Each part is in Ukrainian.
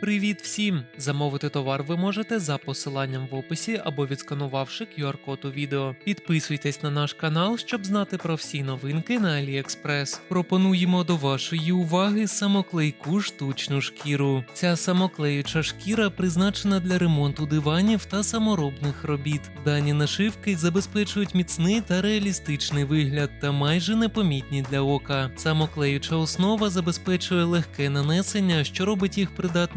Привіт всім! Замовити товар ви можете за посиланням в описі або відсканувавши QR-код у відео. Підписуйтесь на наш канал, щоб знати про всі новинки на AliExpress. Пропонуємо до вашої уваги самоклейку штучну шкіру. Ця самоклеюча шкіра призначена для ремонту диванів та саморобних робіт. Дані нашивки забезпечують міцний та реалістичний вигляд та майже непомітні для ока. Самоклеюча основа забезпечує легке нанесення, що робить їх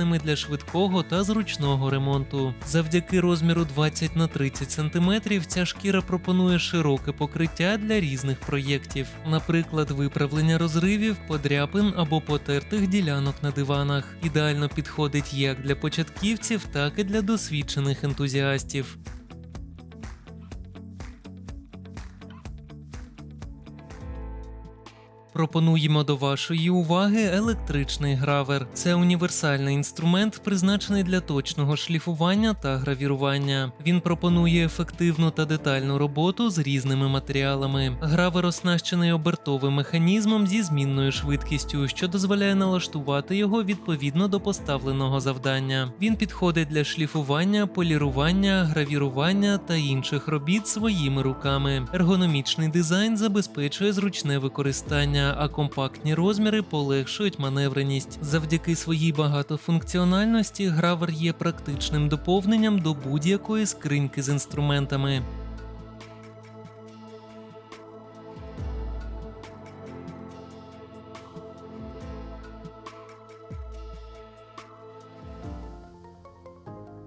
придатними для швидкого та зручного ремонту. Завдяки розміру 20 на 30 см ця шкіра пропонує широке покриття для різних проєктів, наприклад, виправлення розривів, подряпин або потертих ділянок на диванах. Ідеально підходить як для початківців, так і для досвідчених ентузіастів. Пропонуємо до вашої уваги електричний гравер. Це універсальний інструмент, призначений для точного шліфування та гравірування. Він пропонує ефективну та детальну роботу з різними матеріалами. Гравер оснащений обертовим механізмом зі змінною швидкістю, що дозволяє налаштувати його відповідно до поставленого завдання. Він підходить для шліфування, полірування, гравірування та інших робіт своїми руками. Ергономічний дизайн забезпечує зручне використання а компактні розміри полегшують маневреність. Завдяки своїй багатофункціональності гравер є практичним доповненням до будь-якої скриньки з інструментами.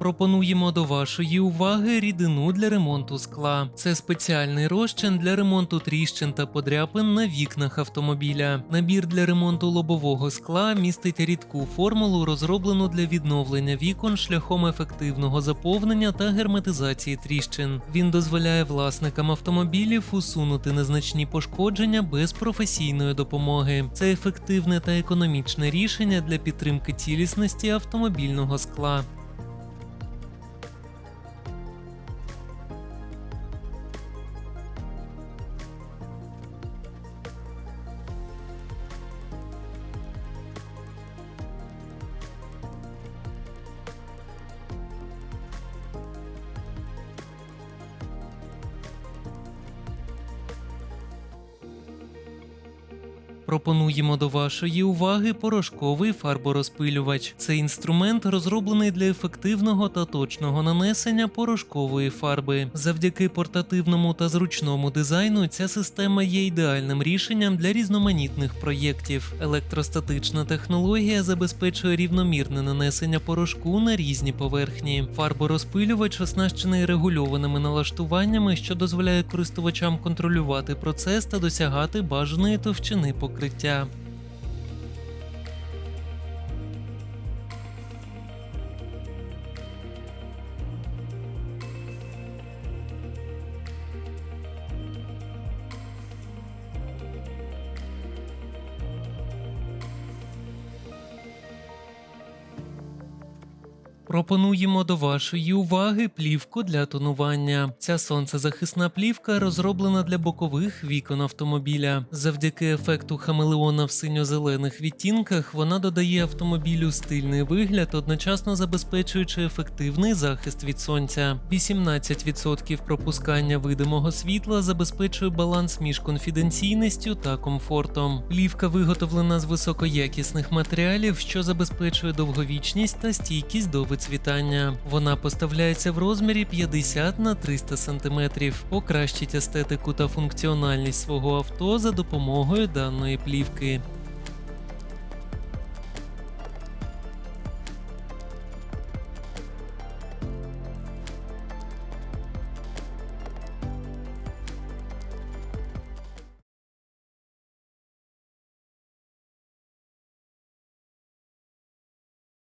Пропонуємо до вашої уваги рідину для ремонту скла. Це спеціальний розчин для ремонту тріщин та подряпин на вікнах автомобіля. Набір для ремонту лобового скла містить рідку формулу, розроблену для відновлення вікон шляхом ефективного заповнення та герметизації тріщин. Він дозволяє власникам автомобілів усунути незначні пошкодження без професійної допомоги. Це ефективне та економічне рішення для підтримки цілісності автомобільного скла. Пропонуємо до вашої уваги порошковий фарборозпилювач. Цей інструмент розроблений для ефективного та точного нанесення порошкової фарби. Завдяки портативному та зручному дизайну ця система є ідеальним рішенням для різноманітних проєктів. Електростатична технологія забезпечує рівномірне нанесення порошку на різні поверхні. Фарборозпилювач оснащений регульованими налаштуваннями, що дозволяє користувачам контролювати процес та досягати бажаної товщини покриття укриття. Пропонуємо до вашої уваги плівку для тонування. Ця сонцезахисна плівка розроблена для бокових вікон автомобіля. Завдяки ефекту хамелеона в синьо-зелених відтінках вона додає автомобілю стильний вигляд, одночасно забезпечуючи ефективний захист від сонця. 18% пропускання видимого світла забезпечує баланс між конфіденційністю та комфортом. Плівка виготовлена з високоякісних матеріалів, що забезпечує довговічність та стійкість до вицвітання. Вона поставляється в розмірі 50 на 300 см. Покращить естетику та функціональність свого авто за допомогою даної плівки.